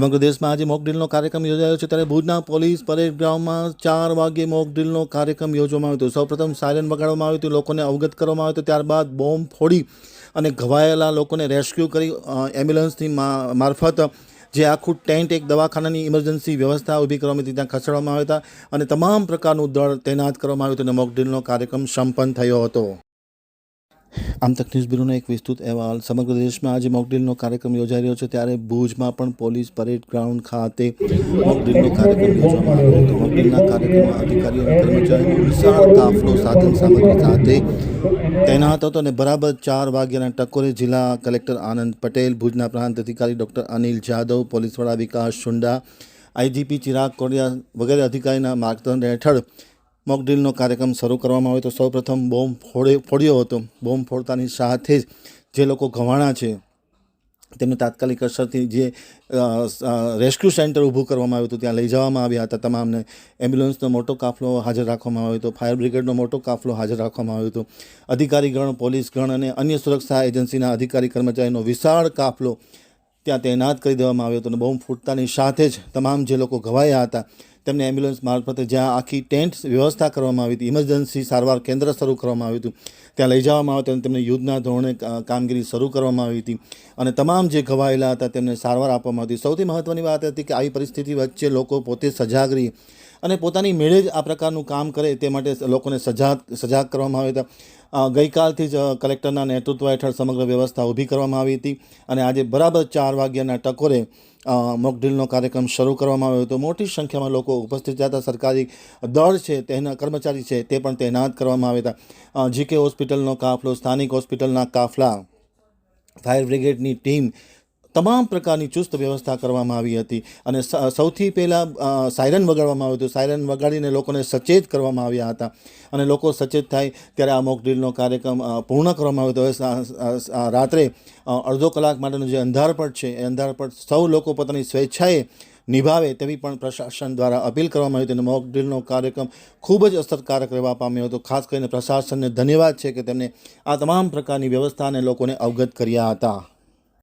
સમગ્ર દેશમાં આજે મોકડ્રીલનો કાર્યક્રમ યોજાયો છે. ત્યારે ભુજના પોલીસ પરેડ ગ્રાઉન્ડમાં ચાર વાગે મોકડ્રીલનો કાર્યક્રમ યોજવામાં આવ્યો હતો. સૌપ્રથમ સાયરન વગાડવામાં આવ્યું હતું. લોકોને અવગત કરવામાં આવ્યું હતું. ત્યારબાદ બોમ્બ ફોડી અને ઘવાયેલા લોકોને રેસ્ક્યુ કરી એમ્બ્યુલન્સની મારફત જે આખું ટેન્ટ એક દવાખાનાની ઇમરજન્સી વ્યવસ્થા ઊભી કરવામાં હતી. ત્યાં ખસેડવામાં આવ્યા હતા અને તમામ પ્રકારનું દળ તૈનાત કરવામાં આવ્યું હતું અને મોકડ્રીલનો કાર્યક્રમ સંપન્ન થયો હતો. આમ તક ન્યૂઝ બ્યુરોનો એક વિસ્તૃત અહેવાલ. સમગ્ર દેશમાં આજે મોકડ્રીલનો કાર્યક્રમ યોજાઈ રહ્યો છે. ત્યારે ભુજમાં પણ પોલીસ પરેડ ગ્રાઉન્ડ ખાતે મોકડ્રીલનો કાર્યક્રમ યોજવામાં આવ્યો હતો. મોકડ્રીલના કાર્યક્રમમાં અધિકારીઓ અને કર્મચારીઓ વિશાળ કાફલો સાધન સામગ્રી સાથે તૈનાત હતો અને બરાબર ચાર વાગ્યાના ટકોરે જિલ્લા કલેક્ટર આનંદ પટેલ, ભુજના પ્રાંત અધિકારી doctor Anil Jadav, police Vikas Shunda IGP Chirag Kodiya વગેરે અધિકારીના માર્ગદર્શન હેઠળ મોકડ્રીલનો કાર્યક્રમ શરૂ કરવામાં આવ્યો તો સૌપ્રથમ બોમ્બ ફોડે ફોડ્યો હતો. બોમ્બ ફોડતાની સાથે જ જે લોકો ઘવાણા છે, તેમને તાત્કાલિક અસરથી જે રેસ્ક્યુ સેન્ટર ઊભું કરવામાં આવ્યું હતું, ત્યાં લઈ જવામાં આવ્યા હતા. તમામને એમ્બ્યુલન્સનો મોટો કાફલો હાજર રાખવામાં આવ્યો હતો. ફાયર બ્રિગેડનો મોટો કાફલો હાજર રાખવામાં આવ્યો હતો. અધિકારીગણ, પોલીસગણ અને અન્ય સુરક્ષા એજન્સીના અધિકારી કર્મચારીનો વિશાળ કાફલો ત્યાં તૈનાત કરી દેવામાં આવ્યો હતો અને બોમ્બ ફૂટતાની સાથે જ તમામ જે લોકો ઘવાયા હતા, તેમને એમ્બ્યુલન્સ મારફતે જ્યાં આખી ટેન્ટ વ્યવસ્થા કરવામાં આવી હતી ઇમરજન્સી સારવાર કેન્દ્ર શરૂ કરવામાં આવ્યું હતું. ત્યાં લઈ જવામાં આવ્યો અને તેમને યુદ્ધના ધોરણે કામગીરી શરૂ કરવામાં આવી હતી. અને તમામ જે ઘવાયેલા હતા તેમને સારવાર આપવામાં હતી. સૌથી મહત્ત્વની વાત હતી કે આવી પરિસ્થિતિ વચ્ચે લોકો પોતે સજાગ રહી. અને પોતાની મેળે જ આ પ્રકારનું કામ કરે તે માટે લોકોને સજાગ સજાગ કરવામાં આવ્યા હતા. ગઈકાલથી જ કલેક્ટરના નેતૃત્વ હેઠળ સમગ્ર વ્યવસ્થા ઊભી કરવામાં આવી હતી અને આજે બરાબર ચાર વાગ્યાના ટકોરે મોકડ્રીલનો કાર્યક્રમ શરૂ કરવામાં આવ્યો હતો. મોટી સંખ્યામાં લોકો ઉપસ્થિત રહ્યા હતા. સરકારી દળ છે, તેના કર્મચારી છે, તે પણ તૈનાત કરવામાં આવ્યા હતા. જીકે હોસ્પિટલનો કાફલો, સ્થાનિક હોસ્પિટલના કાફલા, ફાયર બ્રિગેડની ટીમ તમામ પ્રકારની ચુસ્ત વ્યવસ્થા કરવામાં આવી હતી. અને સૌથી પહેલાં સાયરન વગાડવામાં આવ્યું હતું. સાયરન વગાડીને લોકોને સચેત કરવામાં આવ્યા હતા. અને લોકો સચેત થાય ત્યારે આ મોક ડ્રીલનો કાર્યક્રમ પૂર્ણ કરવામાં આવ્યો હતો. રાત્રે અડધો કલાક માટેનો જે અંધારપટ છે, એ અંધારપટ સૌ લોકો પોતાની સ્વેચ્છાએ નિભાવે તેવી પણ પ્રશાસન દ્વારા અપીલ કરવામાં આવી હતી. અને મોક ડ્રીલનો કાર્યક્રમ ખૂબ જ અસરકારક રહેવા પામ્યો હતો. ખાસ કરીને પ્રશાસનને ધન્યવાદ છે કે તેમણે આ તમામ પ્રકારની વ્યવસ્થાને લોકોને અવગત કર્યા હતા.